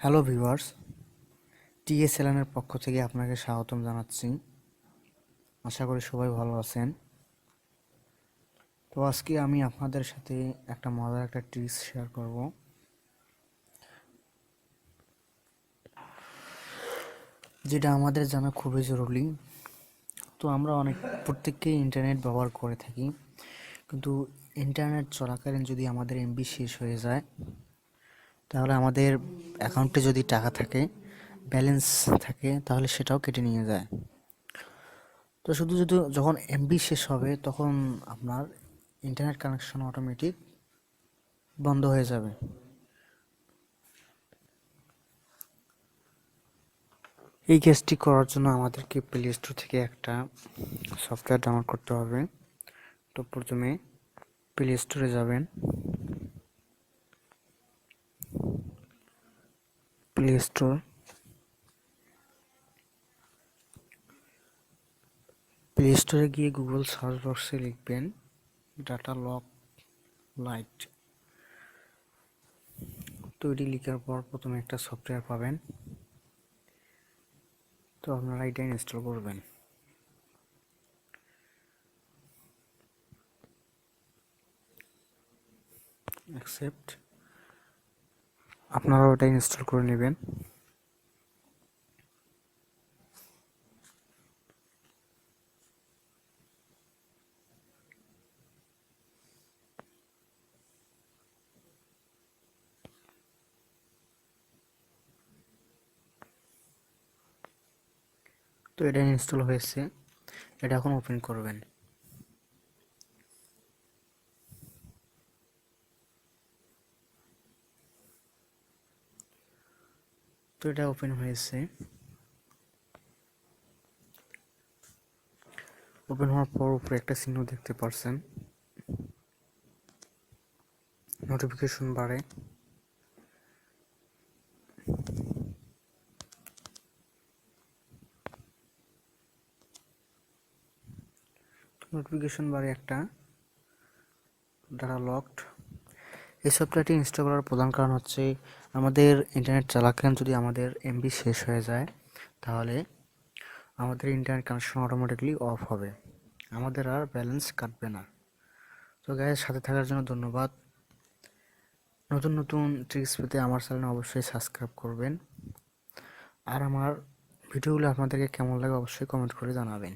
Hello viewers টিএসএলএনের পক্ষ থেকে আপনাকে স্বাগতম জানাচ্ছি। আশা করি সবাই ভালো আছেন। তো আজকে আমি আপনাদের সাথে একটা মজার একটা ট্রিক্স শেয়ার করব। যেটা আমাদের জানা খুবই জরুরি। তো আমরা অনেক, প্রত্যেককেই ইন্টারনেট ব্যবহার করে থাকি। কিন্তু ইন্টারনেট চলাকালীন যদি আমাদের এমবি শেষ হয়ে যায় তাহলে আমাদের অ্যাকাউন্টে যদি টাকা থাকে, ব্যালেন্স থাকে, তাহলে সেটাও কেটে নিয়ে যায়। তো শুধু শুধু যখন এমবি শেষ হবে, তখন আপনার ইন্টারনেট কানেকশন অটোমেটিক বন্ধ হয়ে যাবে। এই কেসটি করার জন্য আমাদেরকে প্লে স্টোর থেকে একটা সফটওয়্যার ডাউনলোড করতে হবে। তো প্রথমে প্লে স্টোরে যাবেন। প্লে স্টোর প্লে স্টোরে গিয়ে গুগল সার্চ বক্সে লিখবেন ডাটা লক লাইট তো এটি লিখার পর প্রথমে একটা সফটওয়্যার পাবেন। তো আপনারা এটা ইনস্টল করবেন। অ্যাকসেপ্ট আপনারা ওটা ইনস্টল করে নেবেন। তো এটা ইনস্টল হয়েছে। এটা এখন ওপেন করবেন। তো এটা ওপেন হয়েছে। ওপেন হওয়ার পর উপরে একটা চিহ্ন দেখতে পারছেন। নোটিফিকেশন বাড়ে নোটিফিকেশন বারে একটা। ডাটা লকড এই সফটওয়্যারটি ইনস্টল করার প্রধান কারণ হচ্ছে আমাদের ইন্টারনেট চালাকালীন যদি আমাদের এমবি শেষ হয়ে যায়, তাহলে আমাদের ইন্টারনেট কানেকশন অটোমেটিকলি অফ হবে। আমাদের আর ব্যালেন্স কাটবে না। তো গায়ের সাথে থাকার জন্য ধন্যবাদ। নতুন নতুন ট্রিক্স পেতে আমার চ্যানেল অবশ্যই সাবস্ক্রাইব করবেন। আর আমার ভিডিওগুলো আপনাদেরকে কেমন লাগে অবশ্যই কমেন্ট করে জানাবেন।